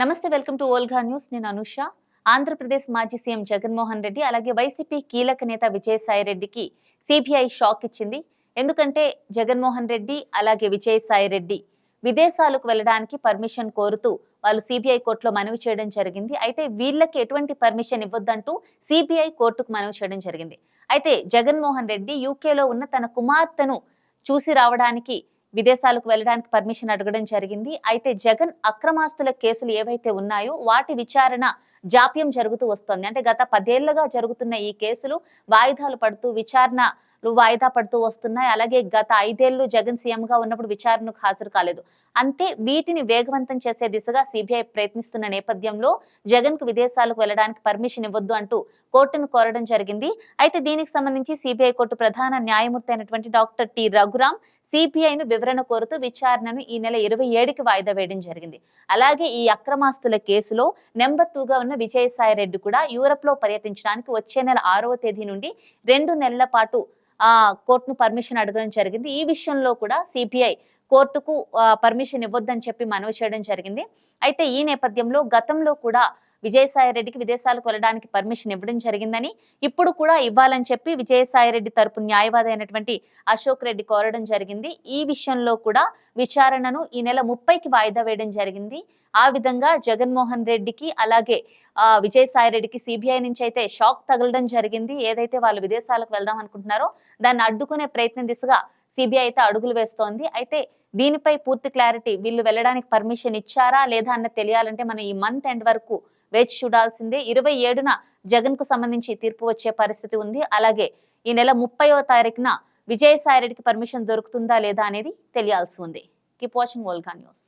నమస్తే welcome to Olga news. నేను అనుష. ఆంధ్రప్రదేశ్ మాజీ సీఎం జగన్మోహన్ రెడ్డి అలాగే వైసీపీ కీలక నేత విజయసాయి రెడ్డికి సిబిఐ షాక్ ఇచ్చింది. ఎందుకంటే జగన్మోహన్ రెడ్డి అలాగే విజయసాయి రెడ్డి విదేశాలకు వెళ్ళడానికి పర్మిషన్ కోరుతూ వాళ్ళు సిబిఐ కోర్టులో మనవి చేయడం జరిగింది. అయితే వీళ్ళకి ఎటువంటి పర్మిషన్ ఇవ్వద్దంటూ సిబిఐ కోర్టుకు మనవి చేయడం జరిగింది. అయితే జగన్మోహన్ రెడ్డి యూకేలో ఉన్న తన కుమార్తెను చూసి రావడానికి విదేశాలకు వెళ్ళడానికి పర్మిషన్ అడగడం జరిగింది. అయితే జగన్ అక్రమాస్తుల కేసులు ఏవైతే ఉన్నాయో వాటి విచారణ జాప్యం జరుగుతూ వస్తోంది. అంటే గత పదేళ్ళుగా జరుగుతున్న ఈ కేసులు వాయిదాలు పడుతూ విచారణ వాయిదా పడుతూ వస్తున్నాయి. అలాగే గత ఐదేళ్ళు జగన్ సీఎం గా ఉన్నప్పుడు విచారణకు హాజరు కాలేదు. అంటే వీటిని వేగవంతం చేసే దిశగా సిబిఐ ప్రయత్నిస్తున్న నేపథ్యంలో జగన్కు విదేశాలకు వెళ్ళడానికి పర్మిషన్ ఇవ్వద్దు అంటూ కోర్టును కోరడం జరిగింది. అయితే దీనికి సంబంధించి సిబిఐ కోర్టు ప్రధాన న్యాయమూర్తి అయినటువంటి డాక్టర్ టి రఘురాం సిపిఐను వివరణ కోరుతూ విచారణను ఈ నెల ఇరవై ఏడుకి వాయిదా వేయడం జరిగింది. అలాగే ఈ అక్రమాస్తుల కేసులో నెంబర్ టూగా ఉన్న విజయసాయి రెడ్డి కూడా యూరప్లో పర్యటించడానికి వచ్చే నెల ఆరవ తేదీ నుండి రెండు నెలల పాటు కోర్టును పర్మిషన్ అడగడం జరిగింది. ఈ విషయంలో కూడా సిబిఐ కోర్టుకు పర్మిషన్ ఇవ్వద్దని చెప్పి మనవి చేయడం జరిగింది. అయితే ఈ నేపథ్యంలో గతంలో కూడా విజయసాయి రెడ్డికి విదేశాలకు వెళ్ళడానికి పర్మిషన్ ఇవ్వడం జరిగిందని ఇప్పుడు కూడా ఇవ్వాలని చెప్పి విజయసాయి రెడ్డి తరపు న్యాయవాది అయినటువంటి అశోక్ రెడ్డి కోరడం జరిగింది. ఈ విషయంలో కూడా విచారణను ఈ నెల ముప్పైకి వాయిదా వేయడం జరిగింది. ఆ విధంగా జగన్మోహన్ రెడ్డికి అలాగే విజయసాయి రెడ్డికి సిబిఐ నుంచి అయితే షాక్ తగలడం జరిగింది. ఏదైతే వాళ్ళు విదేశాలకు వెళ్దాం అనుకుంటున్నారో దాన్ని అడ్డుకునే ప్రయత్నం దిశగా సిబిఐ అయితే అడుగులు వేస్తోంది. అయితే దీనిపై పూర్తి క్లారిటీ వీళ్ళు వెళ్ళడానికి పర్మిషన్ ఇచ్చారా లేదా అన్నది తెలియాలంటే మనం ఈ మంత్ ఎండ్ వరకు వేచి చూడాల్సిందే. ఇరవై ఏడున జగన్కు సంబంధించి తీర్పు వచ్చే పరిస్థితి ఉంది. అలాగే ఈ నెల ముప్పైవ తారీఖున విజయసాయి రెడ్డికి పర్మిషన్ దొరుకుతుందా లేదా అనేది తెలియాల్సి ఉంది. Keep watching Olga news.